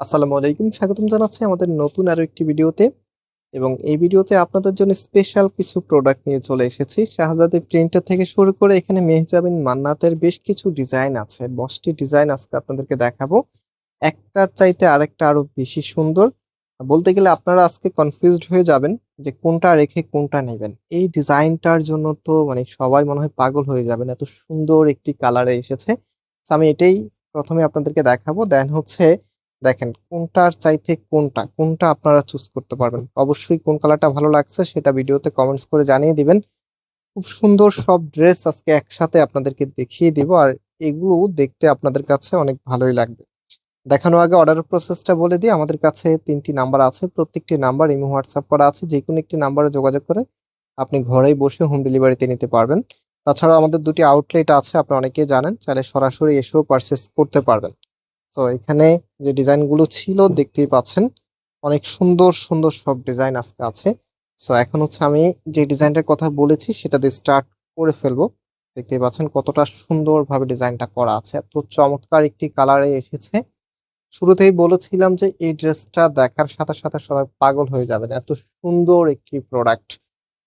আসসালামু আলাইকুম। স্বাগতম জানাচ্ছি আমাদের নতুন আরও একটি ভিডিওতে। এবং এই ভিডিওতে আপনাদের জন্য স্পেশাল কিছু প্রোডাক্ট নিয়ে চলে এসেছি। শাহজাদি প্রিন্টার থেকে শুরু করে এখানে মেহজাবিন মান্নাতের বেশ কিছু ডিজাইন আছে। দশটি ডিজাইন আজকে আপনাদেরকে দেখাবো। একটার চাইতে আরেকটা আরও বেশি সুন্দর। বলতে গেলে আপনারা আজকে কনফিউজড হয়ে যাবেন যে কোনটা রেখে কোনটা নেবেন। এই ডিজাইনটার জন্য তো মানে সবাই মনে হয় পাগল হয়ে যাবেন। এত সুন্দর একটি কালারে এসেছে। আমি এটাই প্রথমে আপনাদেরকে দেখাবো। দেন হচ্ছে দেখেন, কোনটার চাইতে কোনটা কোনটা আপনারা চুজ করতে পারবেন? অবশ্যই কোন কালারটা ভালো লাগছে সেটা ভিডিওতে কমেন্টস করে জানিয়ে দিবেন। খুব সুন্দর সব ড্রেস আজকে একসাথে আপনাদেরকে দেখিয়ে দিব আর এগুলো দেখতে আপনাদের কাছে অনেক ভালোই লাগবে। দেখানোর আগে অর্ডার প্রসেসটা বলে দিই, আমাদের কাছে তিনটি নাম্বার আছে, প্রত্যেকটি নাম্বার ইমো হোয়াটসঅ্যাপ করা আছে যে কোনো একটি নাম্বারে যোগাযোগ করে আপনি ঘরেই বসে হোম ডেলিভারিতে নিতে পারবেন। তাছাড়াও আমাদের দুটি আউটলেট আছে, আপনি অনেকেই জানেন, চাইলে সরাসরি এসেও পারচেস করতে পারবেন। তো এখানে যে ডিজাইনগুলো ছিল দেখতেই পাচ্ছেন, অনেক সুন্দর সুন্দর সব ডিজাইন আজকে আছে। সো এখন হচ্ছে আমি যে ডিজাইনটার কথা বলেছি, সেটা দিয়ে স্টার্ট করে ফেলব। দেখতেই পাচ্ছেন কতটা সুন্দরভাবে ডিজাইনটা করা আছে। এত চমৎকার একটি কালারে এসেছে। শুরুতেই বলেছিলাম যে, এই ড্রেসটা দেখার সাথে সাথে সবাই পাগল হয়ে যাবেন। এত সুন্দর একটি প্রোডাক্ট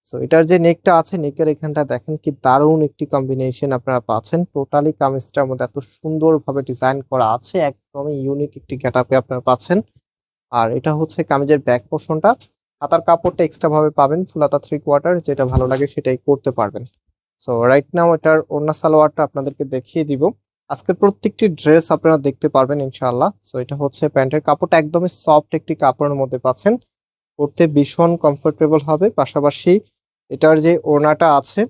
সো এটার যে নেকটা আছে নেকের এখানটা দেখেন কি দারুণ একটি কম্বিনেশন আপনারা পাচ্ছেন। টোটালি কামিজটার মধ্যে এত সুন্দরভাবে ডিজাইন করা আছে, একদমই ইউনিক একটি গেটআপে আপনারা পাচ্ছেন। আর এটা হচ্ছে কামিজের ব্যাক পোর্শনটা হাতার কাপড়টা এক্সট্রা ভাবে পাবেন ফুলাতা থ্রি কোয়ার্টার যেটা ভালো লাগে সেটাই করতে পারবেন। সো রাইট নাও এটার ওড়না সালোয়ারটা আপনাদেরকে দেখিয়ে দিব। আজকের প্রত্যেকটি ড্রেস আপনারা দেখতে পারবেন ইনশাআল্লাহ। সো এটা হচ্ছে প্যান্টের কাপড়টা একদমই সফট একটি কাপড়ের মধ্যে পাচ্ছেন। পরতে ভীষণ কমফোর্টেবল হবে। পাশাপাশি এটার যে ওড়নাটা আছে,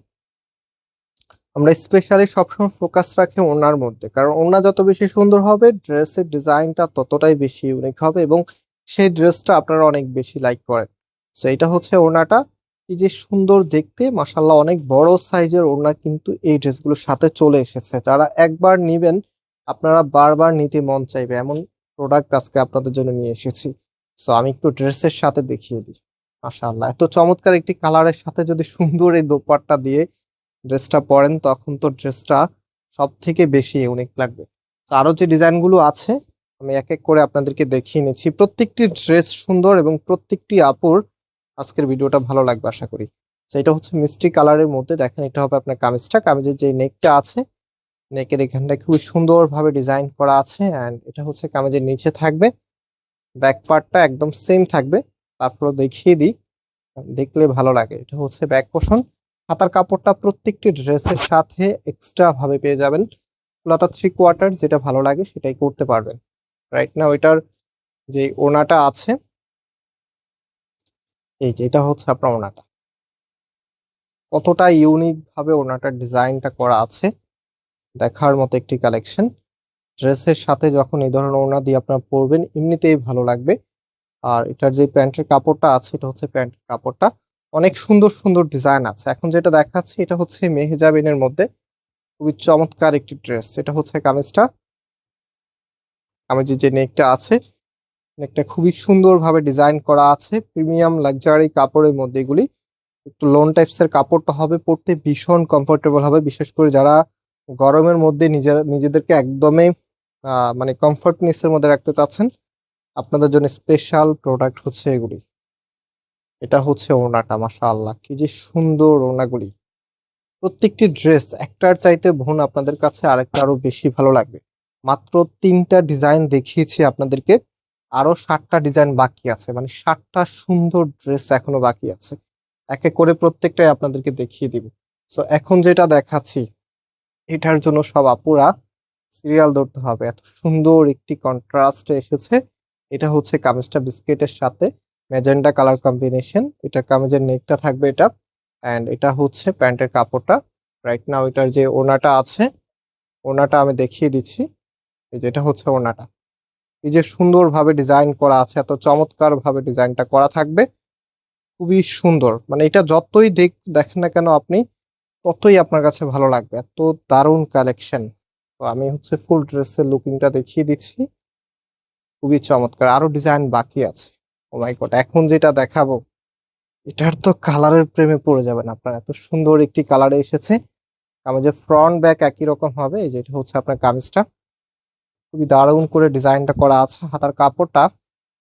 আমরা স্পেশালি সবসময় ফোকাস রাখি ওনার মধ্যে। কারণ ওড়না যত বেশি সুন্দর হবে ড্রেসের ডিজাইনটা ততটাই বেশি ইউনিক হবে এবং সেই ড্রেসটা আপনারা অনেক বেশি লাইক করেন। সো এটা হচ্ছে ওড়নাটা। কি যে সুন্দর দেখতে মাসাল্লাহ অনেক বড় সাইজের ওড়না কিন্তু এই ড্রেসগুলোর সাথে চলে এসেছে। যারা একবার নিবেন, আপনারা বারবার নিতে মন চাইবে। এমন প্রোডাক্ট আজকে আপনাদের জন্য নিয়ে এসেছি। সো আমি একটু ড্রেসের সাথে দেখিয়ে দিই। মাশাআল্লাহ। এত চমৎকার একটি কালারের সাথে যদি সুন্দর এই দোপাট্টা দিয়ে ড্রেসটা পরেন, তখন তো ড্রেসটা সব থেকে বেশি ইউনিক লাগবে। তো আরও যে ডিজাইনগুলো আছে, আমি এক এক করে আপনাদেরকে দেখিয়ে নিচ্ছি। প্রত্যেকটি ড্রেস সুন্দর এবং প্রত্যেকটি আপুর আজকের ভিডিওটা ভালো লাগবে আশা করি। এটা হচ্ছে মিষ্টি কালারের মধ্যে, দেখেন এটা হবে আপনার কামিজটা। কামিজের যে নেকটা আছে, নেকের এখানটা খুবই সুন্দরভাবে ডিজাইন করা আছে। অ্যান্ড এটা হচ্ছে কামিজের নিচে থাকবে। ব্যাক পার্টটা একদম সেম থাকবে। তারপরে দেখিয়ে দিই। দেখলে ভালো লাগে। এটা হচ্ছে ব্যাক পোষণ। হাতার কাপড়টা প্রত্যেকটি ড্রেসের সাথে এক্সট্রা ভাবে পেয়ে যাবেন। লতা থ্রি কোয়ার্টার যেটা ভালো লাগে সেটাই করতে পারবেন। রাইট না ওইটার যে ওনাটা আছে, এই যে এটা হচ্ছে আপনার ওনাটা। কতটা ইউনিক ভাবে ওনাটার ডিজাইনটা করা আছে, দেখার মতো একটি কালেকশন ড্রেসের সাথে যখন এই ধরনের ওনা দিয়ে আপনারা পরবেন, এমনিতেই ভালো লাগবে। আর এটার যে প্যান্টের কাপড়টা আছে, এটা হচ্ছে প্যান্টের কাপড়টা। অনেক সুন্দর সুন্দর ডিজাইন আছে। এখন যেটা দেখাচ্ছি, এটা হচ্ছে মেহজাবিনের মধ্যে খুবই চমৎকার একটি ড্রেস। এটা হচ্ছে কামিজটা। কামিজের যে নেকটা আছে, নেকটা খুবই সুন্দরভাবে ডিজাইন করা আছে। প্রিমিয়াম লাক্সারি কাপড়ের মধ্যে এগুলি। একটু লোন টাইপস এর কাপড়টা হবে, পরতে ভীষণ কমফোর্টেবল হবে। বিশেষ করে যারা গরমের মধ্যে নিজের, নিজেদেরকে একদমই মানে কমফোর্টনেস এর মধ্যে রাখতে চাচ্ছেন আপনাদের জন্য স্পেশাল প্রোডাক্ট হচ্ছে এগুলি। এটা হচ্ছে ওড়নাটা, মাশাআল্লাহ, কি যে সুন্দর ওনাগুলি প্রত্যেকটি ড্রেস একটার চাইতে বোন আপনাদের কাছে আরেকটা আরও বেশি ভালো লাগবে। মাত্র তিনটা ডিজাইন দেখিয়েছি আপনাদেরকে, আরও ষাটটা ডিজাইন বাকি আছে মানে ষাটটা সুন্দর ড্রেস এখনও বাকি আছে। এক এক করে প্রত্যেকটাই আপনাদেরকে দেখিয়ে দিব। সো এখন যেটা দেখাচ্ছি, এটার জন্য সব আপুরা সিরিয়াল ধরতে হবে। এত সুন্দর একটি কন্ট্রাস্টে এসেছে। এটা হচ্ছে কামিজটা বিস্কিটের সাথে। Magenta colour combination. এটা কামিজের নেকটা থাকবে এটা। অ্যান্ড এটা হচ্ছে প্যান্টের কাপড়টা। রাইট নাও এটার যে ওনাটা আছে ওনাটা আমি দেখিয়ে দিচ্ছি। এই যেটা হচ্ছে ওনাটা এই যে সুন্দরভাবে ডিজাইন করা আছে, এত চমৎকার ভাবে ডিজাইনটা করা থাকবে। খুবই সুন্দর। মানে এটা যতই দেখ, দেখেন না কেন আপনি, ততই আপনার কাছে ভালো লাগবে। এত দারুণ কালেকশন। তো আমি হচ্ছে ফুল ড্রেসের লুকিংটা দেখিয়ে দিচ্ছি। খুবই চমৎকার। আরও ডিজাইন বাকি আছে। ও গড এখন যেটা দেখাবো, এটার তো কালারের প্রেমে পড়ে যাবেন আপনার। এত সুন্দর একটি কালারে এসেছে। কামিজের ফ্রন্ট ব্যাক একই রকম হবে। এই যে এটা হচ্ছে আপনার কামিজটা। খুবই দারুণ করে ডিজাইনটা করা আছে। হাতার কাপড়টা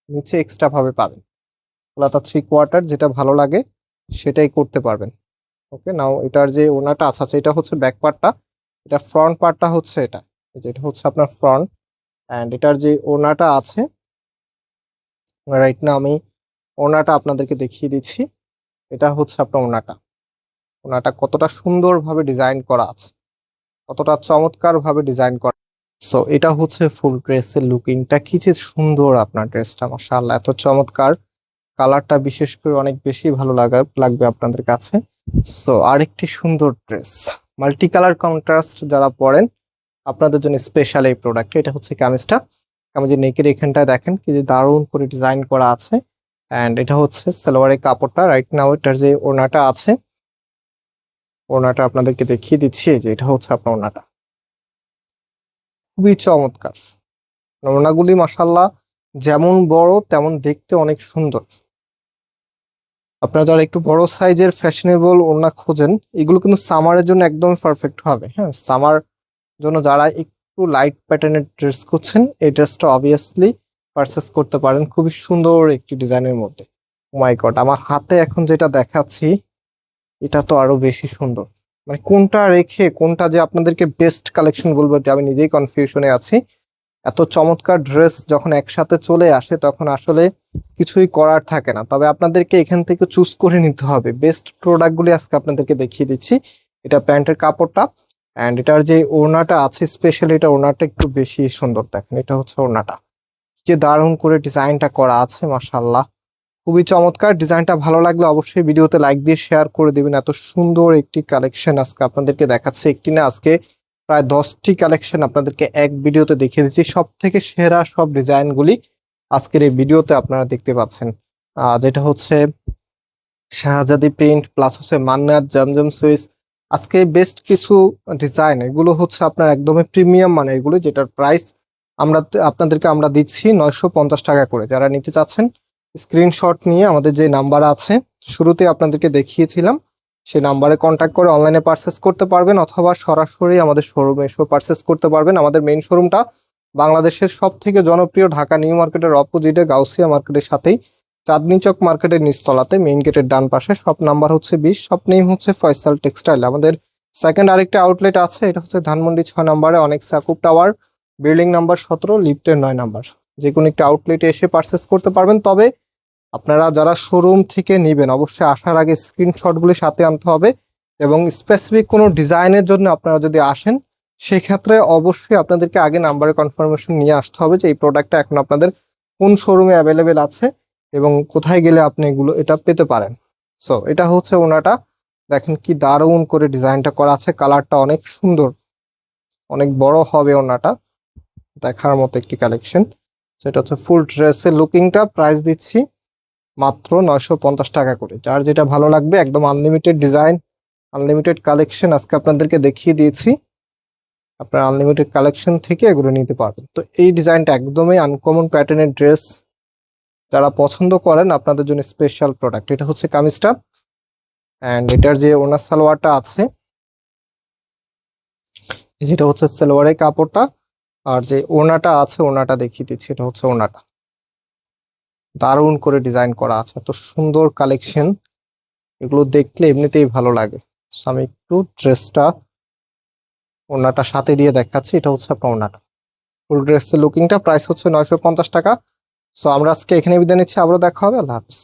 নিচে এক্সট্রা ভাবে পাবেন। ওলাটা থ্রি কোয়ার্টার যেটা ভালো লাগে, সেটাই করতে পারবেন। ওকে নাও এটার যে ওনাটা আছে, এটা হচ্ছে ব্যাক পার্টটা এটা ফ্রন্ট পার্টটা হচ্ছে এটা। যেটা হচ্ছে আপনার ফ্রন্ট অ্যান্ড এটার যে ওনাটা আছে রাইট না আমি ওনাটা আপনাদেরকে দেখিয়ে দিচ্ছি। এটা হচ্ছে আপনার ওনাটা ওনাটা কতটা সুন্দরভাবে ডিজাইন করা আছে। কতটা চমৎকার ভাবে ডিজাইন করা সো এটা হচ্ছে ফুল ড্রেসের লুকিংটা কি যে সুন্দর আপনার ড্রেসটা, মাশাআল্লাহ, এত চমৎকার। কালারটা বিশেষ করে অনেক বেশি ভালো লাগা, লাগবে আপনাদের কাছে। সো আরেকটি সুন্দর ড্রেস। মাল্টি কালার কন্ট্রাস্ট যারা পরেন আপনাদের জন্য স্পেশাল এই প্রোডাক্ট এটা হচ্ছে কামিজটা। কামিজের নেকের এখানটায় দেখেন কি যে দারুণ করে ডিজাইন করা আছে। অ্যান্ড এটা হচ্ছে সালোয়ারের কাপড়টা। রাইট নাও এটার যে ওড়নাটা আছে, ওড়নাটা আপনাদেরকে দেখিয়ে দিচ্ছি। যে এটা হচ্ছে আপনার ওড়নাটা। খুবই চমৎকার। ওড়নাগুলি মাসাল্লাহ যেমন বড়, তেমন দেখতে অনেক সুন্দর। আপনারা যারা একটু বড় সাইজের ফ্যাশনেবল ওড়না খোঁজেন, এগুলো কিন্তু সামারের জন্য একদম পারফেক্ট হবে। হ্যাঁ সামার জন্য যারা একটু লাইট প্যাটার্নের ড্রেস করছেন এই ড্রেসটা অবভিয়াসলি পারচেস করতে পারেন খুবই সুন্দর একটি ডিজাইনের মধ্যে। মাই গড আমার হাতে এখন যেটা দেখাচ্ছি, এটা তো আরও বেশি সুন্দর। মানে কোনটা রেখে, কোনটা যে আপনাদেরকে বেস্ট কালেকশন বলব, এটা আমি নিজেই কনফিউশনে আছি। এত চমৎকার ড্রেস যখন একসাথে চলে আসে, তখন আসলে কিছুই করার থাকে না। তবে আপনাদেরকে এখান থেকে চুজ করে নিতে হবে। বেস্ট প্রোডাক্টগুলি আজকে আপনাদেরকে দেখিয়ে দিচ্ছি। এটা প্যান্টের কাপড়টা। অ্যান্ড এটার যে ওড়নাটা আছে স্পেশালি এটা ওড়নাটা একটু বেশি সুন্দর দেখেন। এটা হচ্ছে ওড়নাটা। যে দারুণ করে ডিজাইনটা করা আছে মাসাল্লাহ খুবই চমৎকার। ডিজাইনটা ভালো লাগলে অবশ্যই ভিডিওতে লাইক দিয়ে শেয়ার করে দিবেন। এত সুন্দর একটি কালেকশন আজকে আপনাদেরকে দেখাচ্ছে। একটি না, আজকে প্রায় দশটি কালেকশন আপনাদেরকে এক ভিডিওতে দেখিয়ে দিচ্ছি। সব থেকে সেরা সব ডিজাইনগুলি আজকের এই ভিডিওতে আপনারা দেখতে পাচ্ছেন। যেটা হচ্ছে শাহজাদি প্রিন্ট প্লাস হচ্ছে মান্নাত, জমজম সুইস আজকে বেস্ট কিছু ডিজাইন এগুলো হচ্ছে আপনার একদমই প্রিমিয়াম মানে এগুলো যেটার প্রাইস আমরা, আপনাদেরকে আমরা দিচ্ছি নয়শো পঞ্চাশ টাকা করে। যারা নিতে চাচ্ছেন স্ক্রিনশট নিয়ে আমাদের যে নাম্বার আছে, শুরুতে আপনাদেরকে দেখিয়েছিলাম সেই নাম্বারে কন্ট্যাক্ট করে অনলাইনে পারচেস করতে পারবেন অথবা সরাসরি আমাদের শোরুমে এসেও পারচেস করতে পারবেন। আমাদের মেইন শোরুমটা বাংলাদেশের সব থেকে জনপ্রিয় ঢাকা নিউ মার্কেটের অপোজিটে গাউসিয়া মার্কেটের সাথেই। চাঁদনি চক মার্কেটের নিচতলাতে মেইন গেটের ডান পাশে শপ নাম্বার হচ্ছে বিশ শপ নেম হচ্ছে ফয়সাল টেক্সটাইল আমাদের সেকেন্ড আরেকটা আউটলেট আছে, এটা হচ্ছে ধানমন্ডি ছয় নাম্বারে অনেক সাকুব টাওয়ার বিল্ডিং নাম্বার সতেরো লিফটের নয় নাম্বার যে কোনো একটা আউটলেটে এসে পারচেস করতে পারবেন। তবে আপনারা যারা শোরুম থেকে নেবেন, অবশ্যই আসার আগে স্ক্রিনশটগুলি সাথে আনতে হবে এবং স্পেসিফিক কোনো ডিজাইনের জন্য আপনারা যদি আসেন, সেক্ষেত্রে অবশ্যই আপনাদেরকে আগে নাম্বারে কনফার্মেশন নিয়ে আসতে হবে যে এই প্রোডাক্টটা এখন আপনাদের কোন শোরুমে অ্যাভেলেবেল আছে। এবং কোথায় গেলে আপনি এগুলো, এটা পেতে পারেন। সো এটা হচ্ছে ওনাটা। দেখেন কি দারুণ করে ডিজাইনটা করা আছে। কালারটা অনেক সুন্দর। অনেক বড় হবে ওনাটা। দেখার মতো একটি কালেকশন। সেটা হচ্ছে ফুল ড্রেসের লুকিংটা প্রাইস দিচ্ছি মাত্র নয়শো পঞ্চাশ টাকা করে। যার যেটা ভালো লাগবে, একদম আনলিমিটেড ডিজাইন আনলিমিটেড কালেকশন আজকে আপনাদেরকে দেখিয়ে দিয়েছি। আপনার আনলিমিটেড কালেকশন থেকে এগুলো নিতে পারবেন। তো এই ডিজাইনটা একদমই আনকমন প্যাটার্নের ড্রেস যারা পছন্দ করেন আপনাদের জন্য স্পেশাল প্রোডাক্ট এটা হচ্ছে কামিজটা। অ্যান্ড এটার যে ওনার সালোয়ারটা আছে, যেটা হচ্ছে সালোয়ারের কাপড়টা, আর যে ওনাটা আছে, ওনাটা দেখিয়ে দিচ্ছি, এটা হচ্ছে ওনাটা। দারুণ করে ডিজাইন করা আছে, এত সুন্দর কালেকশন এগুলো দেখলে এমনিতেই ভালো লাগে। আমি একটু ড্রেসটা ওনাটা সাথে দিয়ে দেখাচ্ছি, এটা হচ্ছে আপনার ওনাটা। ফুল ড্রেসের লুকিংটা প্রাইস হচ্ছে নয়শো পঞ্চাশ টাকা। সো আমরা আজকে এখানে বিদায় নিচ্ছি আবারও দেখা হবে আল্লাহ হাফিজ।